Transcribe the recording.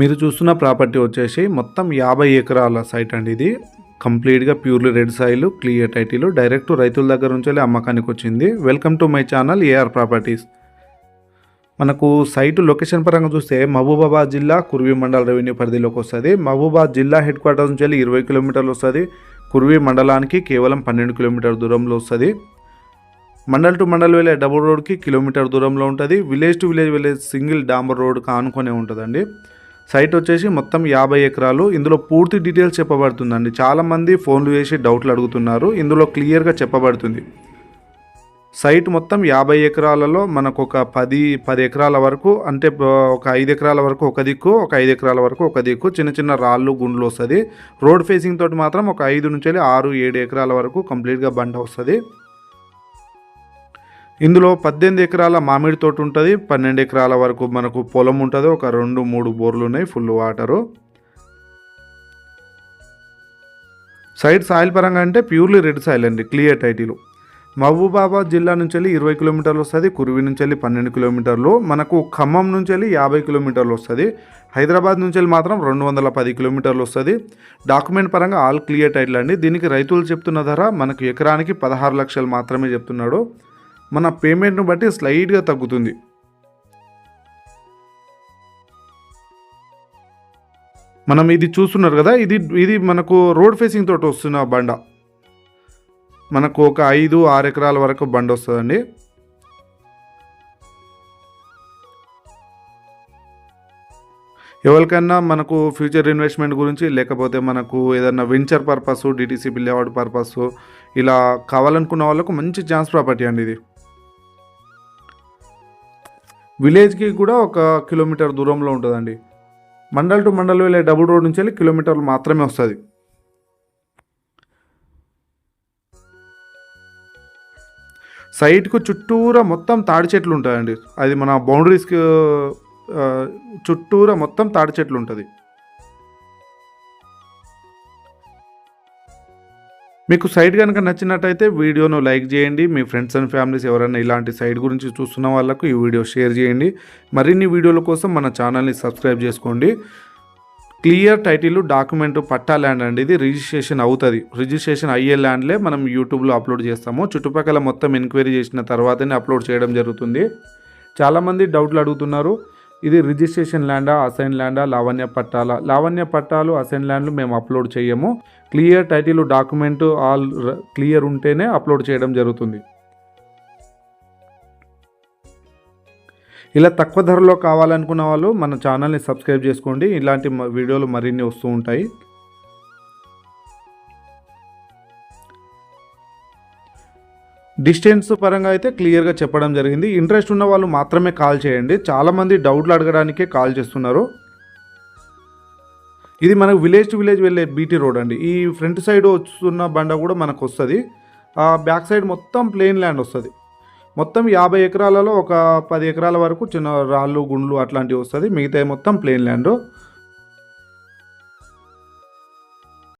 మీరు చూస్తున్న ప్రాపర్టీ వచ్చేసి మొత్తం యాభై ఎకరాల సైట్ అండి ఇది. కంప్లీట్గా purely red soil clear title direct రైతుల దగ్గర నుంచి అమ్మకానికి వచ్చింది. Welcome to my channel AR properties మనకు సైట్ లొకేషన్ పరంగా చూస్తే మహబూబాబాద్ జిల్లా కుర్వి మండల రెవెన్యూ పరిధిలోకి వస్తుంది. మహబూబాద్ జిల్లా హెడ్ క్వార్టర్ నుంచి వెళ్ళి ఇరవై కిలోమీటర్లు వస్తుంది. కుర్వి మండలానికి కేవలం పన్నెండు కిలోమీటర్ దూరంలో వస్తుంది. మండల్ టు మండల్ వెళ్ళే డబుల్ రోడ్కి కిలోమీటర్ దూరంలో ఉంటుంది. విలేజ్ టు విలేజ్ వెళ్ళే సింగిల్ డాంబర్ రోడ్కి ఆనుకొనే ఉంటుందండి. సైట్ వచ్చేసి మొత్తం యాభై ఎకరాలు. ఇందులో పూర్తి డీటెయిల్స్ చెప్పబడుతుందండి. చాలామంది ఫోన్లు చేసి డౌట్లు అడుగుతున్నారు. ఇందులో క్లియర్గా చెప్పబడుతుంది. సైట్ మొత్తం యాభై ఎకరాలలో మనకు ఒక పది పది ఎకరాల వరకు అంటే ఒక ఐదు ఎకరాల వరకు ఒక దిక్కు ఒక ఐదు ఎకరాల వరకు ఒక దిక్కు చిన్న చిన్న రాళ్ళు గుండ్లు వస్తుంది. రోడ్ ఫేసింగ్ తోటి మాత్రం ఒక ఐదు నుంచి వెళ్ళి ఆరు ఏడు ఎకరాల వరకు కంప్లీట్గా బండ వస్తుంది. ఇందులో పద్దెనిమిది ఎకరాల మామిడి తోట ఉంటుంది పన్నెండు ఎకరాల వరకు మనకు పొలం ఉంటుంది ఒక రెండు మూడు బోర్లు ఉన్నాయి ఫుల్ వాటరు. సైడ్ సాయిల్ పరంగా అంటే ప్యూర్లీ రెడ్ సాయిల్ అండి క్లియర్ టైటిల్. మహబూబాబాద్ జిల్లా నుంచి వెళ్ళి ఇరవై కిలోమీటర్లు వస్తుంది కురివి నుంచి వెళ్ళి పన్నెండు కిలోమీటర్లు మనకు ఖమ్మం నుంచి వెళ్ళి యాభై కిలోమీటర్లు వస్తుంది హైదరాబాద్ నుంచి వెళ్ళి మాత్రం రెండు వందల పది కిలోమీటర్లు వస్తుంది. డాక్యుమెంట్ పరంగా ఆల్ క్లియర్ టైటిల్ అండి దీనికి రైతులు చెప్తున్న ధర మనకు ఎకరానికి పదహారు లక్షలు మాత్రమే చెప్తున్నాడు. మన పేమెంట్ను బట్టి స్లైడ్గా తగ్గుతుంది. మనం ఇది చూస్తున్నారు కదా ఇది ఇది మనకు రోడ్ ఫేసింగ్ తోటి వస్తున్న బండ. మనకు ఒక ఐదు ఆరు ఎకరాల వరకు బండ వస్తుందండి. ఎవరికైనా మనకు ఫ్యూచర్ ఇన్వెస్ట్మెంట్ గురించి లేకపోతే మనకు ఏదైనా వెంచర్ పర్పస్ డిటీసీ బిల్లేవాడ్ పర్పస్ ఇలా కావాలనుకున్న వాళ్ళకు మంచి ఛాన్స్ ప్రాపర్టీ అండి ఇది. విలేజ్కి కూడా ఒక కిలోమీటర్ దూరంలో ఉంటుందండి. మండల్ టు మండల్ వెళ్ళే డబుల్ రోడ్ నుంచి వెళ్ళి కిలోమీటర్లు మాత్రమే వస్తుంది. సైట్కు చుట్టూరా మొత్తం తాడి చెట్లు ఉంటాయండి. అది మన బౌండరీస్కి చుట్టూరా మొత్తం తాడి చెట్లు ఉంటుంది. మీకు సైట్ కనుక నచ్చినట్టయితే వీడియోను లైక్ చేయండి. మీ ఫ్రెండ్స్ అండ్ ఫ్యామిలీస్ ఎవరైనా ఇలాంటి సైట్ గురించి చూస్తున్న వాళ్ళకు ఈ వీడియో షేర్ చేయండి. మరిన్ని వీడియోల కోసం మన ఛానల్ని సబ్స్క్రైబ్ చేసుకోండి. క్లియర్ టైటిల్ డాక్యుమెంట్ పట్టా ల్యాండ్ అండి ఇది. రిజిస్ట్రేషన్ అవుతుంది. రిజిస్ట్రేషన్ అయ్యే ల్యాండ్లే మనం యూట్యూబ్లో అప్లోడ్ చేస్తాము. చుట్టుపక్కల మొత్తం ఎంక్వైరీ చేసిన తర్వాతనే అప్లోడ్ చేయడం జరుగుతుంది. చాలామంది డౌట్లు అడుగుతున్నారు. ఇది రిజిస్ట్రేషన్ ల్యాండా అసైన్ ల్యాండా లావణ్య పట్టాలా. లావణ్య పట్టాలు అసైన్ ల్యాండ్లు మేము అప్లోడ్ చేయము. Clear title document all clear ఉంటేనే అప్లోడ్ చేయడం జరుగుతుంది. ఇలా తక్కువ ధరలో కావాలనుకున్న వాళ్ళు మన ఛానల్ని సబ్స్క్రైబ్ చేసుకోండి. ఇలాంటి వీడియోలు మరిన్ని వస్తూ ఉంటాయి. డిస్టెన్స్ పరంగా అయితే క్లియర్గా చెప్పడం జరిగింది. ఇంట్రెస్ట్ ఉన్న వాళ్ళు మాత్రమే కాల్ చేయండి. చాలామంది డౌట్లు అడగడానికే కాల్ చేస్తున్నారు. ఇది మనకు విలేజ్ టు విలేజ్ వెళ్ళే బీటీ రోడ్ అండి. ఈ ఫ్రంట్ సైడ్ వస్తున్న బండ కూడా మనకు వస్తుంది. బ్యాక్ సైడ్ మొత్తం ప్లెయిన్ ల్యాండ్ వస్తుంది. మొత్తం యాభై ఎకరాలలో ఒక పది ఎకరాల వరకు చిన్న రాళ్ళు గుండ్లు అట్లాంటివి వస్తుంది. మిగతా మొత్తం ప్లెయిన్ ల్యాండ్